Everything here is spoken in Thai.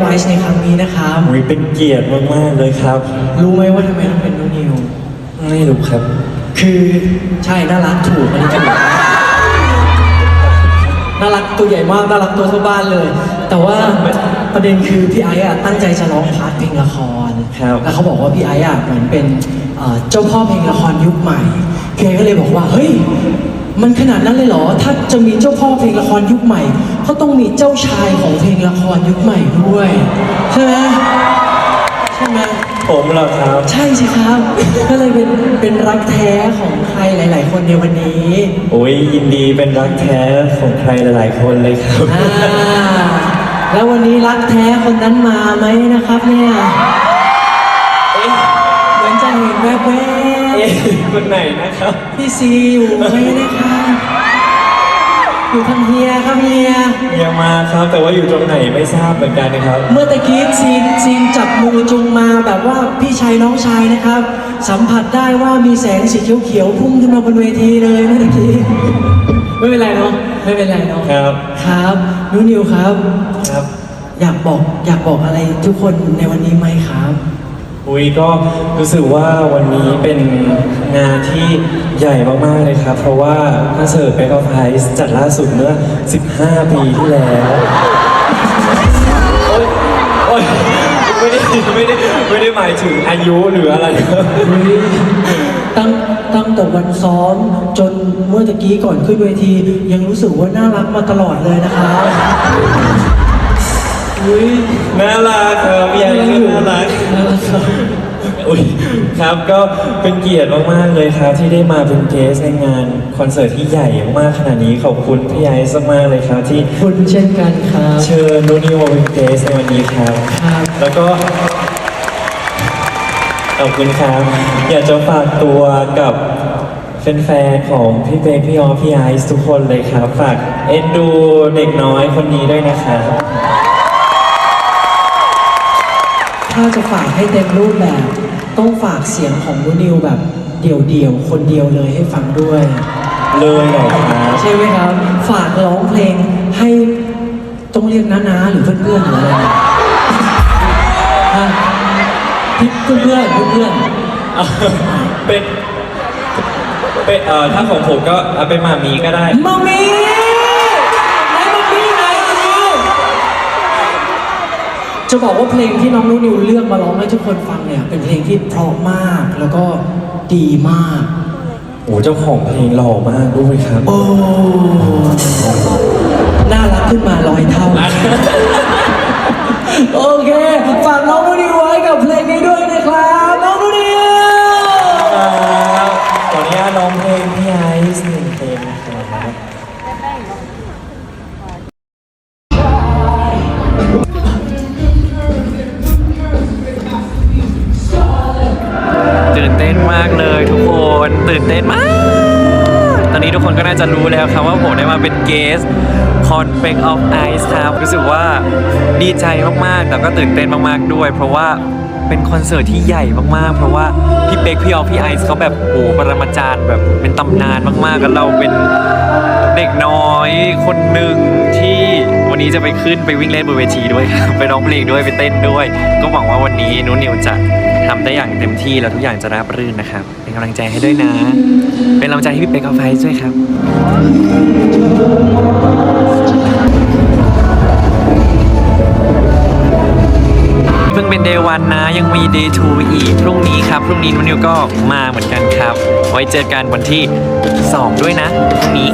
ไลฟ์ในครั้งนี้นะครับอุ๊ยเป็นเกียรติมาก ๆ เลยครับ รู้ไหมว่าทำไมต้องเป็นนุ่นนิว ไม่รู้ครับ คือใช่น่ารักถูกอันนี้ถูกน่ารักตัวใหญ่มากน่ารักตัวเท่าบ้านเลย แต่ว่าประเด็นคือพี่ไอ้อะตั้งใจจะร้องพาร์ทเพลงละครครับ แล้วเขาบอกว่าพี่ไอ้อะเหมือนเป็นเอ่อเจ้าพ่อเพลงละครยุคใหม่พี่ไอ้ก็เลยบอกว่าเฮ้ย มันขนาดนั้นเลยเหรอ ถ้าจะมีเจ้าพ่อเพลงละครยุคใหม่ก็ต้องมีเจ้าชายของเพลงละครยุคใหม่ด้วย ใช่ไหมใช่ไหมผมเหรอครับ ใช่สิครับ ก็เลยเป็นเป็นรักแท้ของใครหลาย ๆ คนในวันนี้โอ้ยยินดีเป็นรักแท้ของใครหลาย ๆ คนเลยครับอ่าแล้ววันนี้รักแท้คนนั้นมาไหมนะครับเนี่ยเอ๊ะเหมือนจะเห็นแวบ เอ๊ะคนไหนนะครับๆพี่ซีอยู่ไหมนะคะอยู่ทางเฮียครับเฮีย เฮียมาครับแต่ว่าอยู่ตรงไหนไม่ทราบเหมือนกันนะครับ เมื่อตะกี้ซีนซีนจับมือจุงมาแบบว่าพี่ชายน้องชายนะครับ สัมผัสได้ว่ามีแสงสีเขียวๆพุ่งขึ้นมาบนเวทีเลยเมื่อตะกี้ไม่เป็นไรเนาะไม่เป็นไรเนาะครับ ครับนุนิวครับครับ อยากบอกอยากบอกอะไรทุกคนในวันนี้ไหมครับ อุ้ยก็รู้สึกว่าวันนี้เป็นงานที่ใหญ่มากๆเลยครับ เพราะว่าคอนเสิร์ต Back of Ice จัดล่าสุดเมื่อ 15 ปีที่แล้ว โอ๊ยโอ๊ยไม่ได้ไม่ได้ไม่ได้หมายถึงอายุหรืออะไรครับ ตั้งตั้งแต่วันซ้อมจนเมื่อตะกี้ก่อนขึ้นเวที ยังรู้สึกว่าน่ารักมาตลอดเลยนะครับอุ้ยน่ารัก อุ้ยครับก็เป็นเกียรติมากๆเลยครับ ที่ได้มาเป็นเกสในงานคอนเสิร์ตที่ใหญ่มากขนาดนี้ขอบคุณพี่ไอซ์มากๆเลยครับ ที่คุณเช่นกันครับเชิญนูนิวมาเป็นเกสในวันนี้ครับ ครับแล้วก็ขอบคุณครับ อยากจะฝากตัวกับแฟนๆของพี่เป๊กพี่ออฟพี่ไอซ์ทุกคนเลยครับ ฝากเอ็นดูเด็กน้อยคนนี้ด้วยนะครับถ้าจะฝากให้เต็มรูปแบบ ต้องฝากเสียงของนุนิวแบบเดี่ยวๆ คนเดียวเลยให้ฟังด้วย เลยเหรอครับใช่ไหมครับ ฝากร้องเพลงให้ต้องเรียกน้าๆหรือเพื่อนๆหรืออะไรเนี่ยฮะพี่เพื่อนๆเพื่อนเอาเป็นเป็นเอ่อถ้าของผมก็เอาเป็นมามีก็ได้ ๆมามีไหนมามีไหนมามี จะบอกว่าเพลงที่น้องนุนิวเลือกมาร้องให้ทุกคนฟังเนี่ย เป็นเพลงที่เพราะมากแล้วก็ดีมาก โอ้เจ้าของเพลงหล่อมากด้วยครับโอ้น่ารักขึ้นมาร้อยเท่า โอ นเต้นมากเลยทุกคนตื่นเต้นมาก ตอนนี้ทุกคนก็น่าจะรู้แล้วครับว่าผมได้มาเป็นเกสคอนเฟกออฟไอซ์ครับรู้สึกว่าดีใจมากๆ แต่ก็ตื่นเต้นมากๆด้วย เพราะว่าเป็นคอนเสิร์ตที่ใหญ่มากๆ เพราะว่าพี่เป๊กพี่ออฟพี่ไอซ์เขาแบบโอ้ปรมาจารย์แบบเป็นตำนานมากๆกันเราเป็นเด็กน้อยคนหนึ่งที่ นนี้จะไปขึ้นไปวิ่งเล่นบนเวทีด้วยครับไปร้องเพลงด้วยไปเต้นด้วย ก็หวังว่าวันนี้นุนนิวจะทำได้อย่างเต็มที่แล้วทุกอย่างจะราบรื่นนะครับ เป็นกำลังใจให้ด้วยนะ เป็นกำลังใจให้พี่เป๊กเอาไฟด้วยครับเพิ่งเป็นเดย์วันนะ ยังมีเดย์ทูอีกพรุ่งนี้ครับ พรุ่งนี้นุนนิวก็มาเหมือนกันครับ ไว้เจอกันวันที่ 2 ด้วยนะพรุ่งนี้